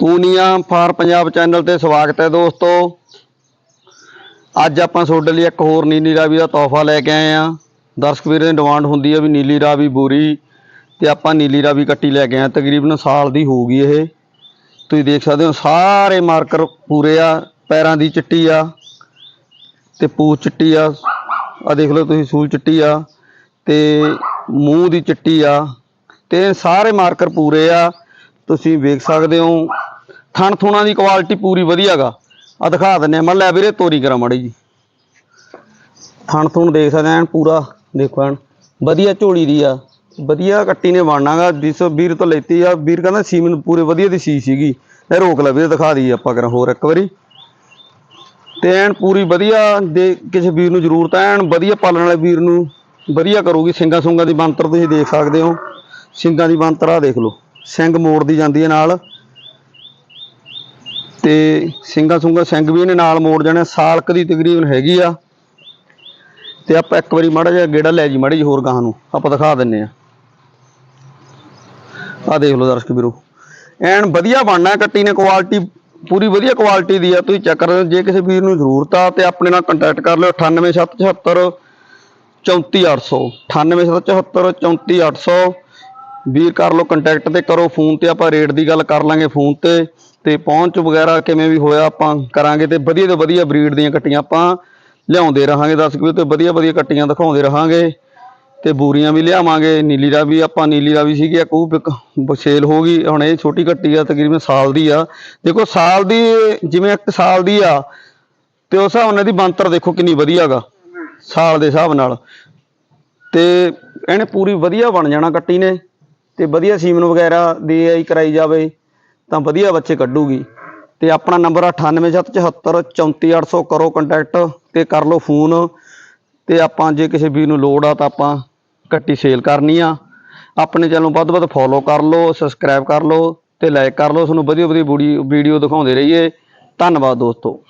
Punia for Punjab channel ਤੇ ਸਵਾਗਤ ਹੈ ਦੋਸਤੋ। ਅੱਜ ਆਪਾਂ ਤੁਹਾਡੇ ਲਈ ਇੱਕ ਹੋਰ ਨੀਲੀ ਰਾਵੀ ਦਾ ਤੋਹਫਾ ਲੈ ਕੇ ਆਏ ਆ ਦਰਸ਼ਕ ਵੀਰਾਂ ਦੀ ਡਿਮਾਂਡ ਹੁੰਦੀ ਹੈ ਵੀ ਨੀਲੀ ਰਾਵੀ ਬੋਰੀ ਤੇ ਆਪਾਂ ਨੀਲੀ ਰਾਵੀ ਕੱਟੀ ਲੈ ਕੇ ਆਏ ਹਾਂ। ਤਕਰੀਬਨ ਸਾਲ ਦੀ ਹੋਊਗੀ ਇਹ। ਤੁਸੀਂ ਦੇਖ ਸਕਦੇ ਹੋ ਸਾਰੇ ਮਾਰਕਰ ਪੂਰੇ ਆ, ਪੈਰਾਂ ਦੀ ਚਿੱਟੀ ਆ ਤੇ ਪੂਛ ਚਿੱਟੀ ਆ। ਆ ਦੇਖ ਲਓ ਤੁਸੀਂ ਸੂਲ ਚਿੱਟੀ ਆ ਤੇ ਮੂੰਹ ਦੀ ਚਿੱਟੀ ਆ ਤੇ ਸਾਰੇ ਮਾਰਕਰ ਪੂਰੇ ਆ। ਤੁਸੀਂ ਵੇਖ ਸਕਦੇ ਹੋ ਥਣ ਥੁਣਾ ਦੀ ਕੁਆਲਿਟੀ ਪੂਰੀ ਵਧੀਆਗਾ। ਆ ਦਿਖਾ ਦਿੰਨੇ ਆ। ਮੈਂ ਲੈ ਵੀਰੇ, ਤੋਰੀ ਕਰਾਂ ਮਾੜੀ ਜੀ। ਥਣ ਥੁਣ ਦੇਖ ਸਕਦੇ ਐਨ ਪੂਰਾ। ਦੇਖੋ ਐਨ, ਵਧੀਆ ਝੋਲੀ ਦੀ ਆ। ਵਧੀਆ ਕੱਟੀ ਨੇ ਬਣਨਾਗਾ। ਜਿਸ ਵੀਰ ਤੋਂ ਲੈਤੀ ਆ, ਵੀਰ ਕਹਿੰਦਾ ਸੀ ਮੈਨੂੰ ਪੂਰੇ ਵਧੀਆ ਦੀ ਸੀ ਸੀਗੀ। ਇਹ ਰੋਕ ਲੈ ਵੀਰੇ, ਦਿਖਾ ਦਈਏ ਆਪਾਂ ਕਰਾਂ ਹੋਰ ਇੱਕ ਵਾਰੀ। ਤੇ ਐਨ ਪੂਰੀ ਵਧੀਆ ਦੇ ਕਿਸੇ ਵੀਰ ਨੂੰ ਜ਼ਰੂਰਤ ਹੈ ਐਨ ਵਧੀਆ ਪਾਲਣ ਵਾਲੇ ਵੀਰ ਨੂੰ ਵਧੀਆ ਕਰੂਗੀ। ਸਿੰਗਾ ਸੁੰਗਾਂ ਦੀ ਬੰਤਰ ਤੁਸੀਂ ਦੇਖ ਸਕਦੇ ਹੋ। ਸਿੰਗਾਂ ਦੀ ਬੰਤਰ ਆ ਦੇਖ ਲਓ। ਸਿੰਘ ਮੋੜਦੀ ਜਾਂਦੀ ਹੈ ਨਾਲ। ਤੇ ਸਿੰਗਾ ਸੁੰਗਾ ਸਿੰਘ ਵੀ ਇਹਨੇ ਨਾਲ ਮੋੜ ਜਾਣੇ, ਸਾਲਕ ਦੀ ਤਕਰੀਬਨ ਹੈਗੀ ਆ। ਤੇ ਆਪਾਂ ਇੱਕ ਵਾਰੀ ਮਾੜਾ ਜਿਹਾ ਗੇੜਾ ਲੈ ਜੀ, ਮਾੜੀ ਜੀ ਹੋਰ ਗਾਹਾਂ ਨੂੰ, ਆਪਾਂ ਦਿਖਾ ਦਿੰਨੇ ਆ। ਆ ਦੇਖ ਲਓ ਦਰਸ਼ਕ ਵੀਰੋ, ਐਨ ਵਧੀਆ ਬਣਨਾ, ਕੱਟੀ ਨੇ ਕੁਆਲਿਟੀ ਪੂਰੀ ਵਧੀਆ ਕੁਆਲਿਟੀ ਦੀ ਆ, ਤੁਸੀਂ ਚੈੱਕ ਕਰ ਜੇ ਕਿਸੇ ਵੀਰ ਨੂੰ ਜ਼ਰੂਰਤ ਆ ਤੇ ਆਪਣੇ ਨਾਲ ਕੰਟੈਕਟ ਕਰ ਲਿਓ 98774 34800 98774 34800 ਵੀਰ ਕਰ ਲਓ ਕੰਟੈਕਟ ਤੇ, ਕਰੋ ਫੋਨ ਤੇ, ਆਪਾਂ ਰੇਟ ਦੀ ਗੱਲ ਕਰ ਲਾਂਗੇ ਫੋਨ ਤੇ। ਤੇ ਪਹੁੰਚ ਵਗੈਰਾ ਕਿਵੇਂ ਵੀ ਹੋਇਆ ਆਪਾਂ ਕਰਾਂਗੇ ਤੇ ਵਧੀਆ ਤੋਂ ਵਧੀਆ ਬਰੀਡ ਦੀਆਂ ਕੱਟੀਆਂ ਆਪਾਂ ਲਿਆਉਂਦੇ ਰਹਾਂਗੇ ਦੱਸ ਕਿ ਤੇ ਵਧੀਆ ਵਧੀਆ ਕੱਟੀਆਂ ਦਿਖਾਉਂਦੇ ਰਹਾਂਗੇ ਤੇ ਬੂਰੀਆਂ ਵੀ ਲਿਆਵਾਂਗੇ, ਨੀਲੀ ਦਾ ਵੀ ਆਪਾਂ ਨੀਲੀ ਦਾ ਵੀ ਸੀਗੀ, ਇੱਕ ਉਹ ਸੇਲ ਹੋ ਗਈ, ਹੁਣ ਇਹ ਛੋਟੀ ਕੱਟੀ ਆ, ਤਕਰੀਬਨ ਸਾਲ ਦੀ ਆ। ਦੇਖੋ ਸਾਲ ਦੀ, ਜਿਵੇਂ ਇੱਕ ਸਾਲ ਦੀ ਆ, ਤੇ ਉਸ ਹਿਸਾਬ ਨਾਲ ਦੀ ਬੰਤਰ ਦੇਖੋ ਕਿੰਨੀ ਵਧੀਆ ਗਾ, ਸਾਲ ਦੇ ਹਿਸਾਬ ਨਾਲ। ਤੇ ਇਹਨੇ ਪੂਰੀ ਵਧੀਆ ਬਣ ਜਾਣਾ ਕੱਟੀ ਨੇ, ਤੇ ਵਧੀਆ ਸੀਮਨ ਵਗੈਰਾ ਦੀ ਆਈ ਕਰਾਈ ਜਾਵੇ। ਤਾਂ ਵਧੀਆ ਬੱਚੇ ਕੱਢੂਗੀ। ਤੇ ਆਪਣਾ ਨੰਬਰ 98774 34800 ਕਰੋ ਕੰਟੈਕਟ ਤੇ ਕਰ ਲਓ ਫੋਨ ਤੇ ਆਪਾਂ ਜੇ ਕਿਸੇ ਵੀਰ ਨੂੰ ਲੋੜ ਆ ਤਾਂ ਆਪਾਂ ਕੱਟੀ ਸੇਲ ਕਰਨੀ ਆ। ਆਪਣੇ ਚੈਨਲ ਨੂੰ ਵੱਧ ਤੋਂ ਵੱਧ ਫੋਲੋ ਕਰ ਲਓ ਸਬਸਕ੍ਰਾਈਬ ਕਰ ਲਓ ਤੇ ਲਾਈਕ ਕਰ ਲਓ। ਤੁਹਾਨੂੰ ਵਧੀਆ ਵਧੀਆ ਵੀਡੀਓ ਦਿਖਾਉਂਦੇ ਰਹੀਏ। ਧੰਨਵਾਦ ਦੋਸਤੋ।